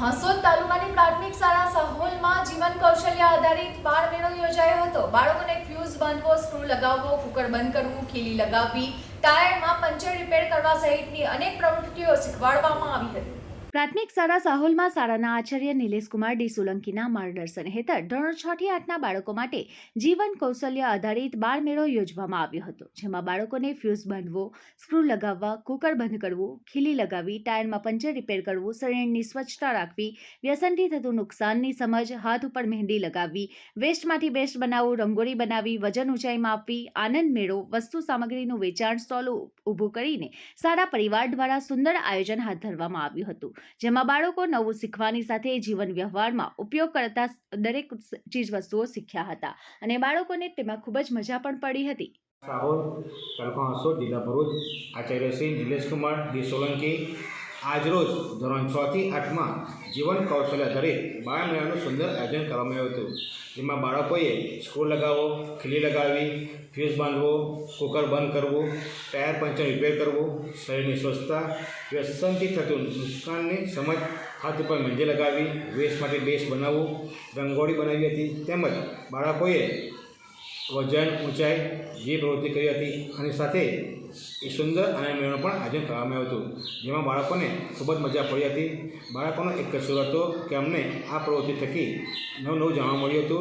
હાંસોદ તાલુકાની પ્રાથમિક શાળા સહોલમાં જીવન કૌશલ્ય આધારિત બાળ મેળો યોજાયો હતો. બાળકોને ફ્યુઝ બાંધવો, સ્ક્રૂ લગાવવો, કુકર બંધ કરવું, ખીલી લગાવવી, ટાયરમાં પંચર રિપેર કરવા સહિતની અનેક પ્રવૃત્તિઓ શીખવાડવામાં આવી હતી. પ્રાથમિક શાળા સાહોલમાં શાળાના આચાર્ય નિલેશકુમાર ડી સોલંકીના માર્ગદર્શન હેઠળ ધોરણ છ થી આઠના બાળકો માટે જીવન કૌશલ્ય આધારિત બાળ મેળો યોજવામાં આવ્યો હતો, જેમાં બાળકોને ફ્યુઝ બાંધવો, સ્ક્રૂ લગાવવા, કુકર બંધ કરવું, ખીલી લગાવવી ટાયરમાં પંચર રિપેર કરવું, શરીરની સ્વચ્છતા રાખવી, વ્યસનથી થતું નુકસાનની સમજ, હાથ ઉપર મહેંદી લગાવવી, વેસ્ટમાંથી બેસ્ટ બનાવવું રંગોળી બનાવવી વજન ઊંચાઈ માપવી આનંદ મેળો, વસ્તુ સામગ્રીનું વેચાણ સ્ટોલ ઊભું કરીને સારા પરિવાર દ્વારા સુંદર આયોજન હાથ ધરવામાં આવ્યું હતું. જેમાં બાળકો નવું શીખવાની સાથે જીવન વ્યવહારમાં ઉપયોગ કરતા દરેક ચીજવસ્તુઓ શીખ્યા હતા. અને બાળકોને તેમાં ખૂબ જ મજા પણ પડી હતી. સાહોલ તાલુકા જિલ્લા ભરૂચ, આચાર્ય શ્રી નિલેશકુમાર, ડી સોલંકી આજરોજ ધોરણ છ થી આઠમાં જીવન કૌશલ્ય આધારિત બાળ મેળાનું સુંદર આયોજન કરવામાં આવ્યું હતું. જેમાં બાળકોએ સ્કૂલ લગાવવો, ખીલી લગાવવી, ફ્યુઝ બાંધવો, કુકર બંધ કરવું, ટાયર પંચર રિપેર કરવું, શરીરની સ્વચ્છતા, વ્યસનથી થતું નુકસાનની સમજ, હાથ ઉપર મહેંદી લગાવવી વેસ્ટ માટે બેસ્ટ બનાવવું, રંગોળી બનાવી હતી. તેમજ બાળકોએ વજન ઊંચાઈ જે પ્રવૃત્તિ કરી હતી અને સાથે એ સુંદર આનંદ મેળાનું પણ આયોજન કરવામાં આવ્યું હતું. જેમાં બાળકોને ખૂબ જ મજા પડી હતી. બાળકોનો એક કસૂર હતો કે અમને આ પ્રવૃત્તિ થકી નવું નવું જાણવા મળ્યું હતું.